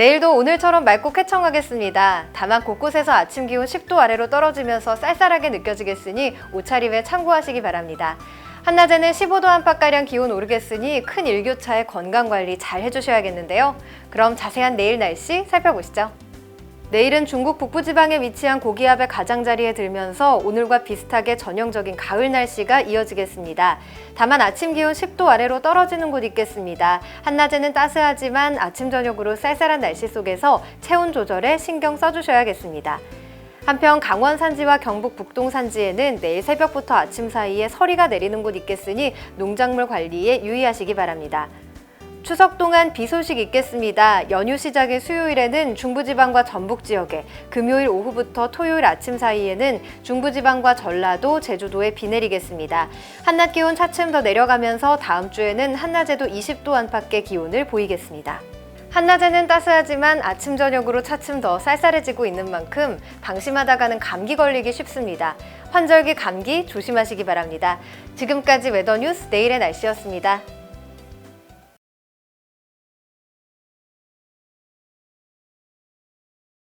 내일도 오늘처럼 맑고 쾌청하겠습니다. 다만 곳곳에서 아침 기온 10도 아래로 떨어지면서 쌀쌀하게 느껴지겠으니 옷차림에 참고하시기 바랍니다. 한낮에는 15도 안팎가량 기온 오르겠으니 큰 일교차에 건강관리 잘 해주셔야겠는데요. 그럼 자세한 내일 날씨 살펴보시죠. 내일은 중국 북부지방에 위치한 고기압의 가장자리에 들면서 오늘과 비슷하게 전형적인 가을 날씨가 이어지겠습니다. 다만 아침 기온 10도 아래로 떨어지는 곳 있겠습니다. 한낮에는 따스하지만 아침 저녁으로 쌀쌀한 날씨 속에서 체온 조절에 신경 써주셔야겠습니다. 한편 강원 산지와 경북 북동 산지에는 내일 새벽부터 아침 사이에 서리가 내리는 곳 있겠으니 농작물 관리에 유의하시기 바랍니다. 추석 동안 비 소식 있겠습니다. 연휴 시작의 수요일에는 중부지방과 전북 지역에, 금요일 오후부터 토요일 아침 사이에는 중부지방과 전라도, 제주도에 비 내리겠습니다. 한낮 기온 차츰 더 내려가면서 다음 주에는 한낮에도 20도 안팎의 기온을 보이겠습니다. 한낮에는 따스하지만 아침 저녁으로 차츰 더 쌀쌀해지고 있는 만큼 방심하다가는 감기 걸리기 쉽습니다. 환절기 감기 조심하시기 바랍니다. 지금까지 웨더뉴스 내일의 날씨였습니다.